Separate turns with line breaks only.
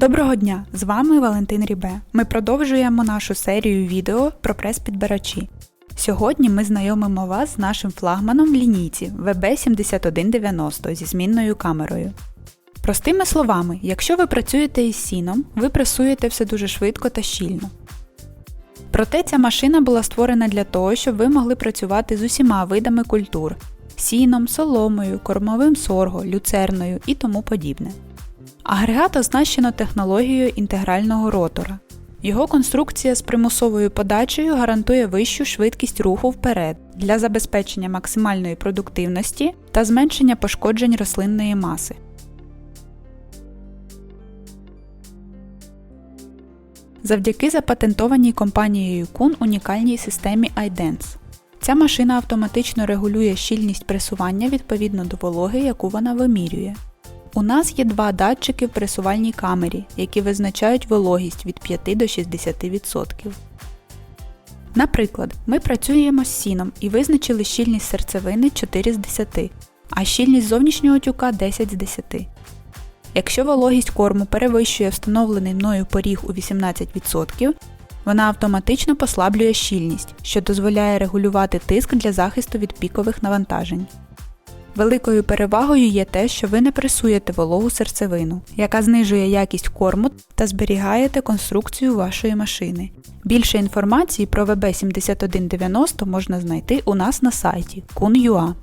Доброго дня! З вами Валентин Рібе. Ми продовжуємо нашу серію відео про прес-підбирачі. Сьогодні ми знайомимо вас з нашим флагманом в лінійці VB7190 зі змінною камерою. Простими словами, якщо ви працюєте із сіном, ви пресуєте все дуже швидко та щільно. Проте ця машина була створена для того, щоб ви могли працювати з усіма видами культур сіном, соломою, кормовим сорго, люцерною і тому подібне. Агрегат оснащено технологією інтегрального ротора. Його конструкція з примусовою подачею гарантує вищу швидкість руху вперед для забезпечення максимальної продуктивності та зменшення пошкоджень рослинної маси. Завдяки запатентованій компанією Kun унікальній системі iDance. Ця машина автоматично регулює щільність пресування відповідно до вологи, яку вона вимірює. У нас є два датчики в пресувальній камері, які визначають вологість від 5 до 60%. Наприклад, ми працюємо з сіном і визначили щільність серцевини 4 з 10, а щільність зовнішнього тюка 10 з 10. Якщо вологість корму перевищує встановлений мною поріг у 18%, вона автоматично послаблює щільність, що дозволяє регулювати тиск для захисту від пікових навантажень. Великою перевагою є те, що ви не пресуєте вологу серцевину, яка знижує якість корму та зберігаєте конструкцію вашої машини. Більше інформації про VB7190 можна знайти у нас на сайті kun.ua.